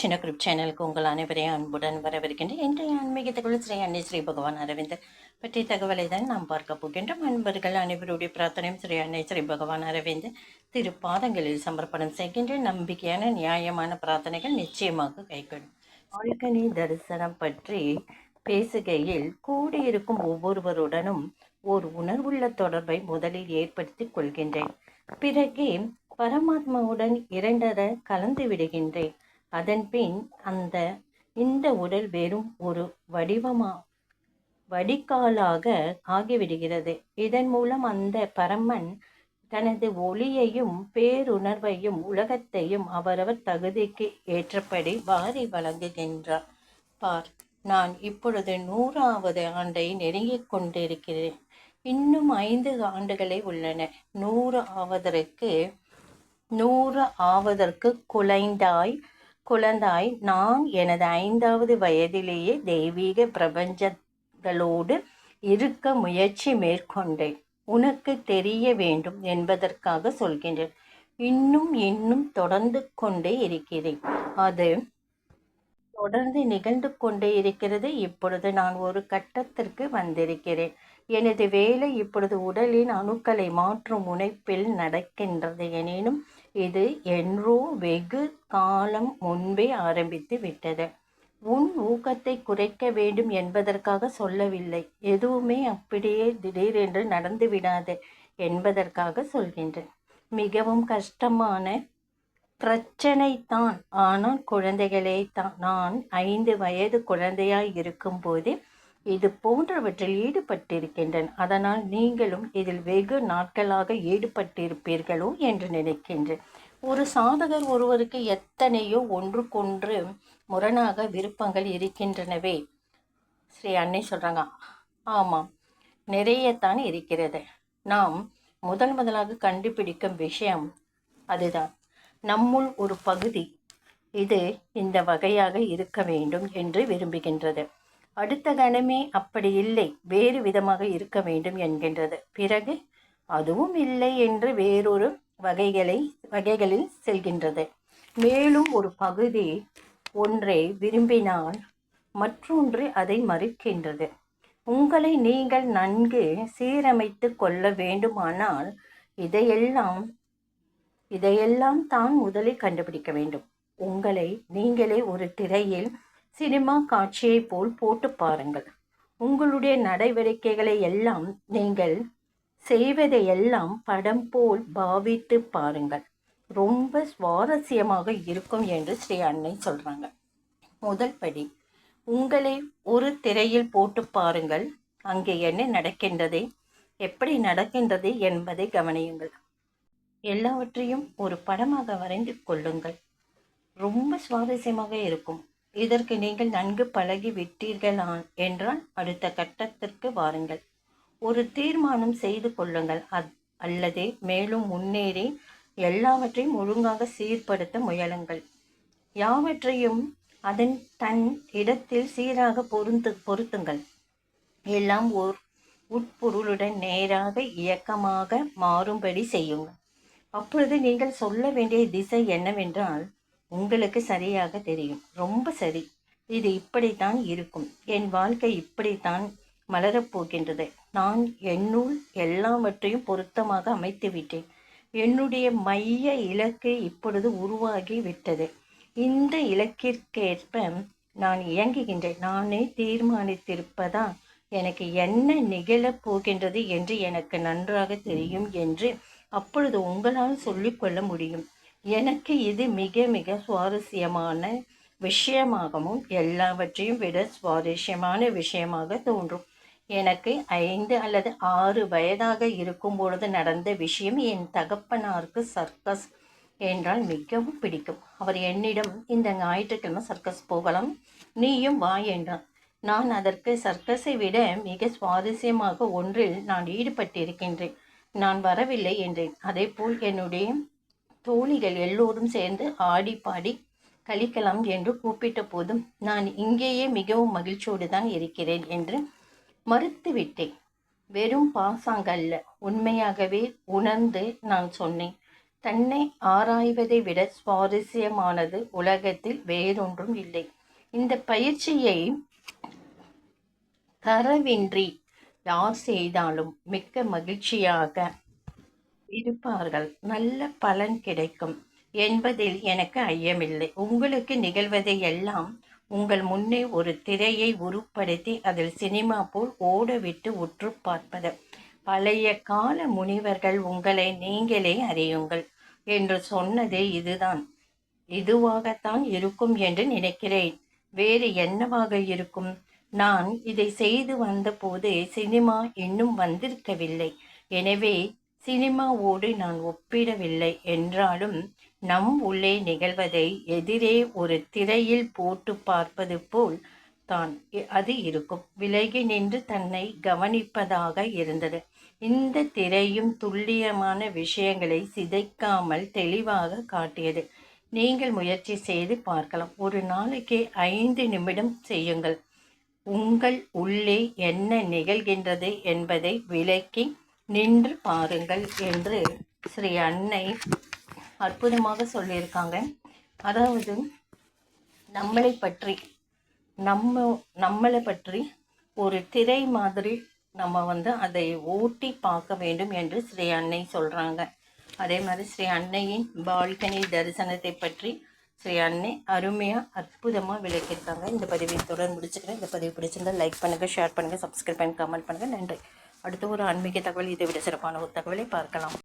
சின்ன குரூப் சேனலுக்கு உங்கள் அனைவரையும் அன்புடன் வரவிருக்கின்றேன் இன்றைய ஆன்மீகத்துக்குள் ஸ்ரீ அன்னை ஸ்ரீ பகவான் அரவிந்தர் பற்றிய தகவலை தான் நாம் பார்க்க போகின்றோம். அன்பர்கள் அனைவருடைய பிரார்த்தனையும் ஸ்ரீ அன்னை ஸ்ரீ பகவான் அரவிந்தர் திருப்பாதங்களில் சமர்ப்பணம் செய்கின்ற நம்பிக்கையான நியாயமான பிரார்த்தனைகள் நிச்சயமாக கைகூடும். ஆழ்கனி தரிசனம் பற்றி பேசுகையில் கூடியிருக்கும் ஒவ்வொருவருடனும் ஓர் உணர்வுள்ள தொடர்பை முதலில் ஏற்படுத்திக் கொள்கின்றேன். பிறகே பரமாத்மாவுடன் இரண்டர கலந்து விடுகின்றேன். அதன்பின் அந்த இந்த உடல் வெறும் ஒரு வடிவமா வடிகாலாக ஆகிவிடுகிறது. இதன் மூலம் அந்த பரமன் தனது ஒளியையும் பேருணர்வையும் உலகத்தையும் அவரவர் தகுதிக்கு ஏற்றபடி வாரி வழங்குகின்றார். பார் நான் இப்பொழுது நூறாவது ஆண்டை நெருங்கிக் கொண்டிருக்கிறேன். இன்னும் ஐந்து ஆண்டுகளே உள்ளன. நூறு ஆவதற்கு நூறு ஆவதற்கு குலைந்தாய். குழந்தாய் நான் எனது ஐந்தாவது வயதிலேயே தெய்வீக பிரபஞ்சங்களோடு இருக்க முயற்சி மேற்கொண்டேன். உனக்கு தெரிய வேண்டும் என்பதற்காக சொல்கின்றேன். இன்னும் இன்னும் தொடர்ந்து கொண்டே இருக்கிறேன். அது தொடர்ந்து நிகழ்ந்து கொண்டே இருக்கிறது. இப்பொழுது நான் ஒரு கட்டத்திற்கு வந்திருக்கிறேன். எனது வேலை இப்பொழுது உடலின் அணுக்களை மாற்றும் முனைப்பில் நடக்கின்றது. எனினும் இது என்றோ வெகு காலம் முன்பே ஆரம்பித்து விட்டது. உன் ஊக்கத்தை குறைக்க வேண்டும் என்பதற்காக சொல்லவில்லை. எதுவுமே அப்படியே திடீரென்று நடந்து விடாது என்பதற்காக சொல்கின்றேன். மிகவும் கஷ்டமான பிரச்சனை தான் ஆனால் குழந்தைகளே தான். நான் ஐந்து வயது குழந்தையாய் இருக்கும்போது இது போன்றவற்றில் ஈடுபட்டிருக்கின்றன. அதனால் நீங்களும் இதில் வெகு நாட்களாக ஈடுபட்டிருப்பீர்களோ என்று நினைக்கின்றேன். ஒரு சாதகர் ஒருவருக்கு எத்தனையோ ஒன்றுக்கொன்று முரணாக விருப்பங்கள் இருக்கின்றனவே. ஸ்ரீ அன்னை சொல்கிறாங்க ஆமாம் நிறையத்தான் இருக்கிறது. நாம் முதல் முதலாக கண்டுபிடிக்கும் விஷயம் அதுதான். நம்முள் ஒரு பகுதி இது இந்த வகையாக இருக்க வேண்டும் என்று விரும்புகின்றது. அடுத்த கணமே அப்படி இல்லை. வேறு விதமாக இருக்க வேண்டும் என்கின்றது. பிறகு அதுவும் இல்லை என்று வேறொரு வகைகளை வகைகளில் செல்கின்றது. மேலும் ஒரு பகுதி ஒன்றை விரும்பினால் மற்றொன்று அதை மறுக்கின்றது. உங்களை நீங்கள் நன்கு சீரமைத்து கொள்ள வேண்டுமானால் இதையெல்லாம் இதையெல்லாம் தான் முதலில் கண்டுபிடிக்க வேண்டும். உங்களை நீங்களே ஒரு திரையில் சினிமா காட்சியை போல் போட்டு பாருங்கள். உங்களுடைய நடவடிக்கைகளை எல்லாம் நீங்கள் செய்வதையெல்லாம் படம் போல் பாவித்து பாருங்கள். ரொம்ப சுவாரஸ்யமாக இருக்கும் என்று ஸ்ரீ அன்னை சொல்கிறாங்க முதல் படி உங்களை ஒரு திரையில் போட்டு பாருங்கள். அங்கே என்ன நடக்கின்றது எப்படி நடக்கின்றது என்பதை கவனியுங்கள். எல்லாவற்றையும் ஒரு படமாக வரைந்து கொள்ளுங்கள். ரொம்ப சுவாரஸ்யமாக இருக்கும். இதற்கு நீங்கள் நன்கு பழகி விட்டீர்களான் என்றால் அடுத்த கட்டத்திற்கு வாருங்கள். ஒரு தீர்மானம் செய்து கொள்ளுங்கள். அத் அல்லது மேலும் முன்னேறி எல்லாவற்றையும் ஒழுங்காக சீர்படுத்த முயலுங்கள். யாவற்றையும் அதன் தன் இடத்தில் சீராக பொருந்து பொருத்துங்கள். எல்லாம் ஓர் உட்பொருளுடன் நேராக இயக்கமாக மாறும்படி செய்யுங்கள். அப்பொழுது நீங்கள் சொல்ல வேண்டிய திசை என்னவென்றால் உங்களுக்கு சரியாக தெரியும். ரொம்ப சரி. இது இப்படித்தான் இருக்கும். என் வாழ்க்கை இப்படித்தான் மலரப்போகின்றது. நான் என்னுள் எல்லாவற்றையும் பொருத்தமாக அமைத்து விட்டேன். என்னுடைய மைய இலக்கு இப்பொழுது உருவாகி விட்டது. இந்த இலக்கிற்கேற்ப நான் இயங்குகின்றேன். நானே தீர்மானித்திருப்பதா? எனக்கு என்ன நிகழப் போகின்றது என்று எனக்கு நன்றாக தெரியும் என்று அப்பொழுது உங்களால் சொல்லிக்கொள்ள முடியும். எனக்கு இது மிக மிக சுவாரஸ்யமான விஷயமாகவும் எல்லாவற்றையும் விட சுவாரஸ்யமான விஷயமாக தோன்றும். எனக்கு ஐந்து அல்லது ஆறு வயதாக இருக்கும் பொழுது நடந்த விஷயம் என் தகப்பனாருக்கு சர்க்கஸ் என்றால் மிகவும் பிடிக்கும். அவர் என்னிடம் இந்த ஞாயிற்றுக்கிழமை சர்க்கஸ் போகலாம் நீயும் வா என்றார் நான் அதற்கு சர்க்கஸை விட மிக சுவாரஸ்யமாக ஒன்றில் நான் ஈடுபட்டிருக்கின்றேன். நான் வரவில்லை என்றேன். அதேபோல் என்னுடைய தோழிகள் எல்லோரும் சேர்ந்து ஆடி பாடி கழிக்கலாம் என்று கூப்பிட்ட போதும் நான் இங்கேயே மிகவும் மகிழ்ச்சியோடு தான் இருக்கிறேன் என்று மறுத்துவிட்டேன். வெறும் பாசாங்கல்ல. உண்மையாகவே உணர்ந்து நான் சொன்னேன். தன்னை ஆராய்வதை விட சுவாரஸ்யமானது உலகத்தில் வேறொன்றும் இல்லை. இந்த பயிற்சியை தரவின்றி யார் செய்தாலும் மிக்க மகிழ்ச்சியாக இருப்பார்கள். நல்ல பலன் கிடைக்கும். என்பதில் எனக்கு ஐயமில்லை. உங்களுக்கு நிகழ்வதை எல்லாம் உங்கள் முன்னே ஒரு திரையை உருப்படுத்தி அதில் சினிமா போல் ஓடவிட்டு உற்று பார்ப்பது. பழைய கால முனிவர்கள் உங்களை நீங்களே அறியுங்கள் என்று சொன்னது இதுதான். இதுவாகத்தான் இருக்கும் என்று நினைக்கிறேன். வேறு என்னவாக இருக்கும்? நான் இதை செய்து வந்தபோது சினிமா இன்னும் வந்திருக்கவில்லை. எனவே சினிமாவோடு நான் ஒப்பிடவில்லை என்றாலும் நம் உள்ளே நிகழ்வதை எதிரே ஒரு திரையில் போட்டு பார்ப்பது போல் தான் அது இருக்கும். விலகி நின்று தன்னை கவனிப்பதாக இருந்தது. இந்த திரையும் துல்லியமான விஷயங்களை சிதைக்காமல் தெளிவாக காட்டியது. நீங்கள் முயற்சி செய்து பார்க்கலாம். ஒரு நாளைக்கு ஐந்து நிமிடம் செய்யுங்கள். உங்கள் உள்ளே என்ன நிகழ்கின்றது என்பதை விளக்கி நின்று பாருங்கள் என்று ஸ்ரீ அன்னை அற்புதமாக சொல்லியிருக்காங்க. அதாவது நம்மளை பற்றி நம்ம நம்மளை பற்றி ஒரு திரை மாதிரி நம்ம வந்து அதை ஓட்டி பார்க்க வேண்டும் என்று ஸ்ரீ அன்னை சொல்கிறாங்க அதே மாதிரி ஸ்ரீ அன்னையின் பால்கனி தரிசனத்தை பற்றி ஸ்ரீ அன்னை அருமையாக அற்புதமாக விளக்கியிருக்காங்க. இந்த பதிவை தொடர்ந்து முடிச்சுக்கிறேன். இந்த பதிவு பிடிச்சிருந்தா லைக் பண்ணுங்கள் ஷேர் பண்ணுங்கள் சப்ஸ்கிரைப் பண்ணி கமெண்ட் பண்ணுங்கள் நன்றி. அடுத்து ஒரு ஆன்மீக தகவல் இதை விட சிறப்பான ஒரு தகவலை பார்க்கலாம்.